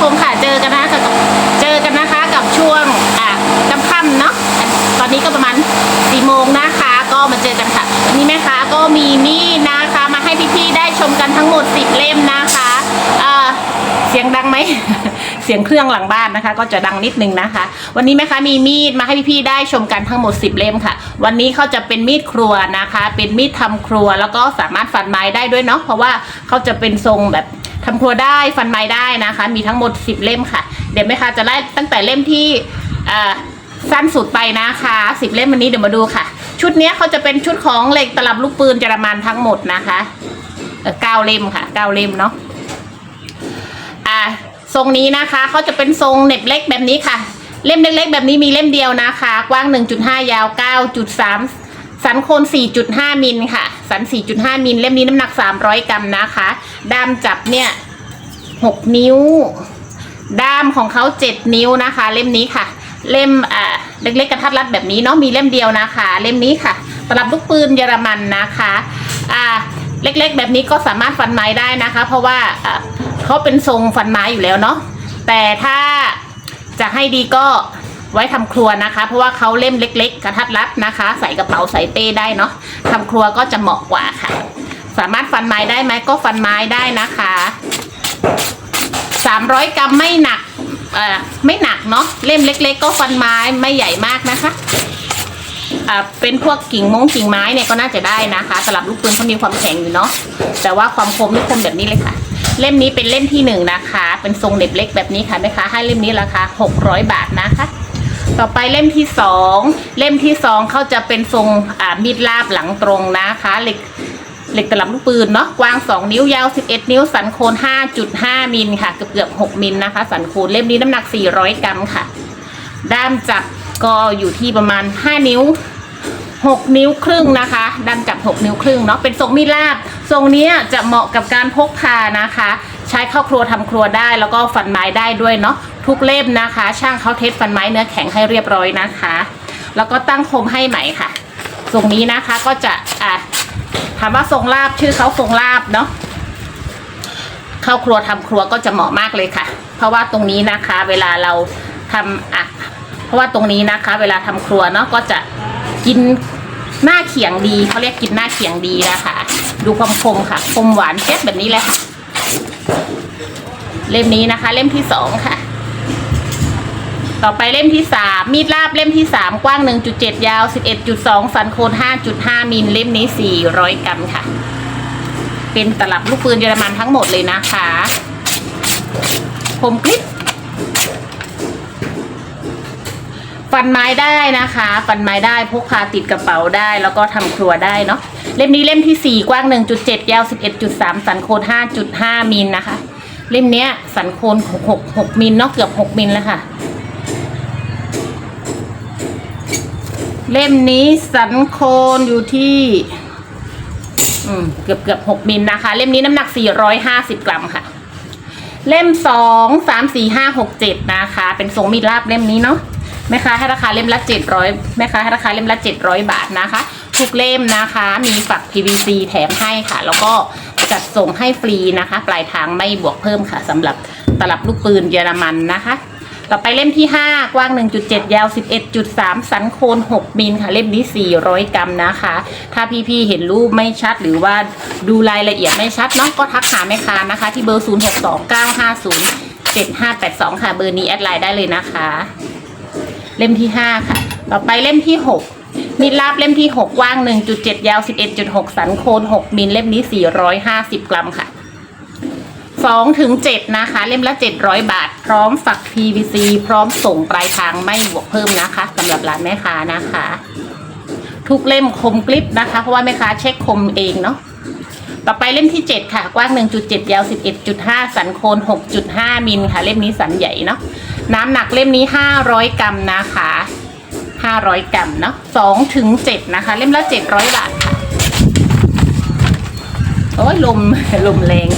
คมค่ะเจอกันนะกับเจอกันนะคะกับช่วงอะค่ำๆเนาะตอนนี้ก็ประมาณสี่โมงนะคะ ก็มาเจอกันค่ะวันนี้แม่ค้าก็มีมีดนะคะ มาให้พี่ๆได้ชมกันทั้งหมดสิบเล่มนะคะอ่าเสียงดังไหม เสียงเครื่องหลังบ้านนะคะ ก็จะดังนิดนึงนะคะ วันนี้แม่ค้ามีมีดมาให้พี่ๆได้ชมกันทั้งหมด 10 เล่มค่ะ วันนี้เขาจะเป็นมีดครัวนะคะ เป็นมีดทำครัวแล้วก็สามารถฟันไม้ได้ด้วยเนาะเพราะว่าเขาจะเป็นทรงแบบ ทำครัวได้ฟันไม้ได้นะคะ มีทั้งหมด 10 เล่มค่ะ เดี๋ยวแม่ค้าจะไล่ตั้งแต่เล่มที่สั้นสุดไปนะคะ10เล่มวันนี้เดี๋ยวมาดูค่ะ ชุดนี้เขาจะเป็นชุดของเหล็กตลับลูกปืนเยอรมันทั้งหมดนะคะเก้าเล่มค่ะเก้าเล่มเนาะอ่าทรงนี้นะคะเขาจะเป็นทรงเน็บเล็กแบบนี้ค่ะ เล่มเล็กๆแบบนี้มีเล่มเดียวนะคะ กว้าง 1.5 ยาว 9.3 สันโคน 4.5 มิลค่ะ สัน 4.5 มิล เล่มนี้น้ำหนัก 300 กรัมนะคะ ด้ามจับเนี่ย 6 นิ้ว ด้ามของเขา 7 นิ้วนะคะ เล่มนี้ค่ะ เล่มอ่าเล็กๆกระทัดรัดแบบนี้เนาะ มีเล่มเดียวนะคะ เล่มนี้ค่ะสำหรับลูกปืนเยอรมันนะคะ อ่า เล็กๆ แบบนี้ก็สามารถฟันไม้ได้นะคะ เพราะว่าอ่าเขาเป็นทรงฟันไม้อยู่แล้วเนาะ แต่ถ้าจะให้ดีก็ ไว้ทำครัวนะคะ เพราะว่าเขาเล่มเล็ก ๆ กระทัดรัดนะคะ ใส่กระเป๋าใส่เป้ได้เนาะทำครัวก็จะเหมาะกว่าค่ะ สามารถฟันไม้ได้ไหมก็ฟันไม้ได้นะคะ300กรัมไม่หนักเอ่อไม่หนักเนาะเล่มเล็ก ๆ ก็ฟันไม้ไม่ใหญ่มากนะคะอ่าเป็นพวกกิ่งมงกิ่งไม้เนี่ยก็น่าจะได้นะคะสำหรับลูกปืนเขามีความแข็งอยู่เนาะแต่ว่าความคมนี่คมแบบนี้เลยค่ะเล่มนี้เป็นเล่มที่หนึ่งนะคะ เป็นทรงเหน็บเล็กแบบนี้ค่ะแม่ค้าให้เล่มนี้ราคา 600 บาทนะคะ ต่อไปเล่มที่สองเล่มที่สองเขาจะเป็นทรงอ่ามีดลาบหลังตรงนะคะเหล็กเหล็กตลับลูกปืนเนาะกว้าง 2 นิ้วยาว 11 นิ้ว สันโคน 5.5 มิลค่ะ เกือบเกือบ6มิลนะคะ สันโคนเล่มนี้น้ำหนัก 400 กรัมค่ะ ด้ามจับก็อยู่ที่ประมาณ 5 นิ้ว 6 นิ้วครึ่งนะคะ ด้ามจับ 6 นิ้วครึ่งเนาะเป็นทรงมีดลาบทรงนี้จะเหมาะกับการพกพานะคะ ใช้เข้าครัวทำครัวได้แล้วก็ฟันไม้ได้ด้วยเนาะ ทุกเล่มนะคะ ช่างเขาเทสฟันไม้เนื้อแข็งให้เรียบร้อยนะคะ แล้วก็ตั้งคมให้ใหม่ค่ะทรงนี้นะคะก็จะอะถามว่าทรงลาบชื่อเขาทรงลาบเนาะเข้าครัวทำครัวก็จะเหมาะมากเลยค่ะ เพราะว่าตรงนี้นะคะ เวลาเราทำอะเพราะว่าตรงนี้นะคะ เวลาทำครัวเนาะก็จะกินหน้าเขียงดีเขาเรียกกินหน้าเขียงดีนะคะ ดูความคมค่ะคมหวานเช็ดแบบนี้เลยค่ะ เล่มนี้นะคะ เล่มที่สองค่ะ ต่อไปเล่มที่สามมีดลาบเล่มที่สามกว้าง 1.7 ยาว 11.2 สันโคน5.5 มิลเล่มนี้ 400 กรัมค่ะ เป็นตลับลูกปืนเยอรมันทั้งหมดเลยนะคะคมกริบฟันไม้ได้นะคะ ฟันไม้ได้พกพาติดกระเป๋าได้แล้วก็ทำครัวได้เนาะเล่มนี้เล่มที่ 4 กว้าง 1.7 ยาว 11.3 สันโคน5.5 มิลนะคะ เล่มเนี้ยสันโคน6 6มิลเนาะเกือบ 6 มิลแล้วค่ะ เล่มนี้สันโคนอยู่ที่เกือบเกือบหกมิลนะคะ เล่มนี้น้ำหนัก450กรัมค่ะ เล่มสองสามสี่ห้าหกเจ็ดนะคะ เป็นทรงมีดลาบเล่มนี้เนาะแม่ค้าให้ราคาเล่มละเจ็ดร้อยแม่ค้าให้ราคาเล่มละเจ็ดร้อยบาทนะคะ ทุกเล่มนะคะ มีฝัก PVC แถมให้ค่ะ แล้วก็จัดส่งให้ฟรีนะคะ ปลายทางไม่บวกเพิ่มค่ะสำหรับตลับลูกปืนเยอรมันนะคะ ต่อไปเล่มที่ 5 กว้าง 1.7 ยาว 11.3 สันโคน 6 มิลค่ะ เล่มนี้ 400 กรัมนะคะ ถ้าพี่ๆเห็นรูปไม่ชัดหรือว่าดูรายละเอียดไม่ชัดเนาะก็ทักหาแม่ค้านะคะ ที่เบอร์ 0629507582 ค่ะเบอร์นี้แอดไลน์ได้เลยนะคะ เล่มที่ 5 ค่ะ ต่อไปเล่มที่ 6 มีดลาบเล่มที่ 6 กว้าง 1.7 ยาว 11.6 สันโคน 6 มิลเล่มนี้ 450 กรัมค่ะ สองถึงเจ็ดนะคะ เล่มละเจ็ดร้อยบาท พร้อมฝัก PVC พร้อมส่งปลายทางไม่บวกเพิ่มนะคะสำหรับร้านแม่ค้านะคะ ทุกเล่มคมกริบนะคะ เพราะว่าแม่ค้าเช็คคมเองเนาะต่อไปเล่มที่ 7 ค่ะ กว้าง 1.7 ยาว 11.5 สันโคน 6.5 มิลค่ะ เล่มนี้สันใหญ่เนาะน้ำหนักเล่มนี้ 500 กรัมนะคะ 500 กรัมเนาะ2ถึง7นะคะ เล่มละ 700 บาทค่ะ โอ้ยลมลมแรง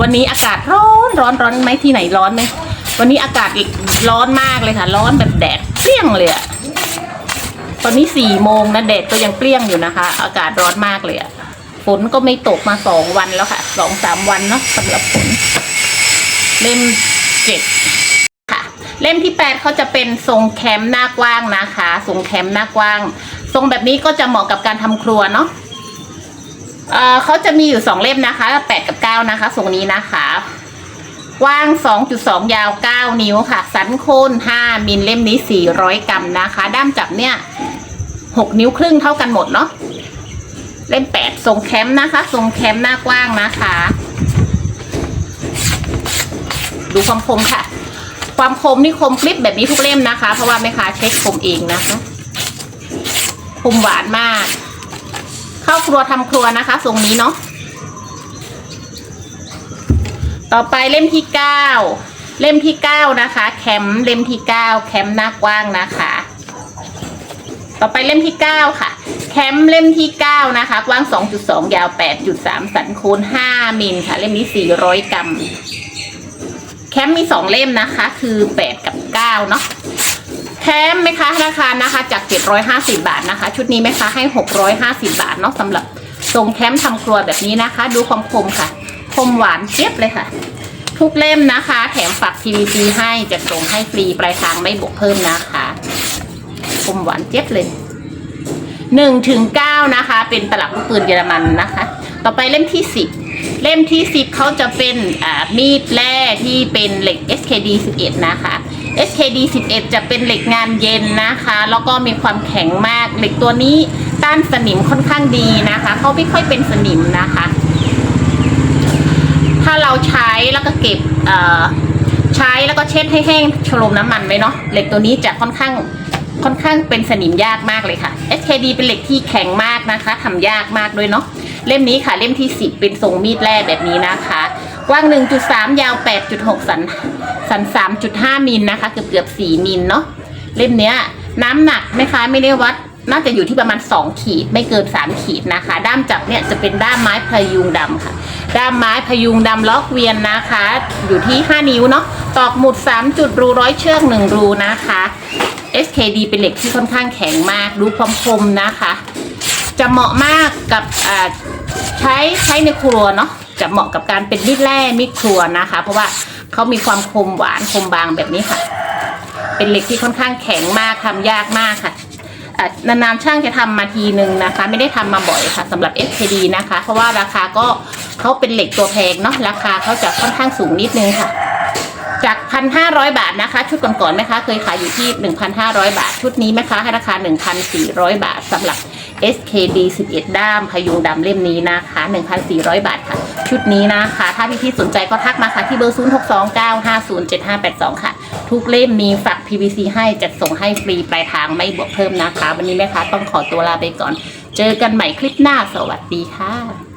วันนี้อากาศร้อนร้อนร้อนไหมที่ไหนร้อนไหมวันนี้อากาศร้อนมากเลยค่ะ ร้อนแบบแดดเปรี้ยงเลยอะตอนนี้สี่โมงนะแดดก็ยังเปรี้ยงอยู่นะคะ อากาศร้อนมากเลยอะฝนก็ไม่ตกมาสองวันแล้วค่ะสองสามวันเนาะสำหรับฝนเล่มเจ็ดค่ะ เล่มที่แปดเขาจะเป็นทรงแคมหน้ากว้างนะคะ ทรงแคมหน้ากว้าง ทรงแบบนี้ก็จะเหมาะกับการทำครัวเนาะ เอ่อเขาจะมีอยู่สองเล่มนะคะแปดกับเก้านะคะทรงนี้นะคะกว้าง 2.2 ยาว 9 นิ้วค่ะ สันโคน5มิลเล่มนี้ 400 กรัมนะคะ ด้ามจับเนี่ย 6 นิ้วครึ่งเท่ากันหมดเนาะ เล่ม 8 ทรงแคมป์นะคะ ทรงแคมป์หน้ากว้างนะคะ ดูความคมค่ะ ความคมนี่คมกริบแบบนี้ทุกเล่มนะคะ เพราะว่าแม่ค้าเช็คคมเองนะคะ คมหวานมาก เข้าครัวทำครัวนะคะทรงนี้เนาะต่อไปเล่มที่เก้าเล่มที่เก้านะคะ แคมเล่มที่เก้าแคมหน้ากว้างนะคะ ต่อไปเล่มที่เก้าค่ะ แคมเล่มที่เก้านะคะ กว้าง2.2ยาว8.3สันโคน5มิลค่ะ เล่มนี้400กรัมแคมมีสองเล่มนะคะ คือ8กับ9เนาะ แคมไหมคะราคานะคะจาก 750 บาทนะคะ ชุดนี้ไหมคะให้ 650 บาทเนาะสำหรับทรงแคมป์ทำครัวแบบนี้นะคะ ดูความคมค่ะ คมหวานเจี๊ยบเลยค่ะ ทุกเล่มนะคะ แถมฝัก PVC ให้จะส่งให้ฟรีปลายทางไม่บวกเพิ่มนะคะ คมหวานเจี๊ยบเลยหนึ่งถึงเก้านะคะ เป็นตลับลูกปืนเยอรมันนะคะ ต่อไปเล่มที่สิบเล่มที่สิบเขาจะเป็นอ่ามีดแร่ที่เป็นเหล็ก SKD 11นะคะ SKD 11 จะเป็นเหล็กงานเย็นนะคะ แล้วก็มีความแข็งมาก เหล็กตัวนี้ต้านสนิมค่อนข้างดีนะคะ เขาไม่ค่อยเป็นสนิมนะคะ ถ้าเราใช้แล้วก็เก็บใช้แล้วก็เช็ดให้แห้งชโลมน้ำมันไว้เนาะ เหล็กตัวนี้จะค่อนข้างค่อนข้างเป็นสนิมยากมากเลยค่ะ SKD เป็นเหล็กที่แข็งมากนะคะทำยากมากด้วยเนาะ เล่มนี้ค่ะ เล่มที่ 10 เป็นทรงมีดแร่แบบนี้นะคะ กว้าง 1.3 ยาว 8.6 สัน สัน3.5มิลนะคะ เกือบเกือบ4มิลเนาะเล่มเนี้ย น้ำหนักนะคะไม่ได้วัด น่าจะอยู่ที่ประมาณ 2 ขีด ไม่เกิน 3 ขีดนะคะ ด้ามจับเนี่ยจะเป็นด้ามไม้พยุงดำค่ะ ด้ามไม้พยุงดำล็อกเวียนนะคะ อยู่ที่ 5 นิ้วเนาะตอกหมุด 3 จุดรูร้อยเชือก 1 รูนะคะ SKD เป็นเหล็กที่ค่อนข้างแข็งมาก ดูความคมนะคะ จะเหมาะมากกับใช้ใช้ในครัวเนาะจะเหมาะกับการเป็นมีดแร่มีดครัวนะคะ เพราะว่า เขามีความคมหวานคมบางแบบนี้ค่ะ เป็นเหล็กที่ค่อนข้างแข็งมากทำยากมากค่ะนานๆช่างจะทำมาทีหนึ่งนะคะ ไม่ได้ทำมาบ่อยค่ะสำหรับ SKD นะคะ เพราะว่าราคาก็เขาเป็นเหล็กตัวแพงเนาะราคาเขาจะค่อนข้างสูงนิดนึงค่ะ จาก 1,500 บาทนะคะ ชุดก่อนๆไหมคะ เคยขายอยู่ที่ 1,500 บาท ชุดนี้ไหมคะให้ราคา 1,400 บาทสำหรับ SKD 11 ด้ามพยุงดำเล่มนี้นะคะ 1,400 บาทค่ะ ชุดนี้นะคะ ถ้าพี่ๆสนใจก็ทักมาค่ะที่เบอร์ 0629507582 ค่ะ ทุกเล่มมีฝัก PVC ให้จัดส่งให้ฟรีปลายทางไม่บวกเพิ่มนะคะ วันนี้แม่ค้าต้องขอตัวลาไปก่อน เจอกันใหม่คลิปหน้าสวัสดีค่ะ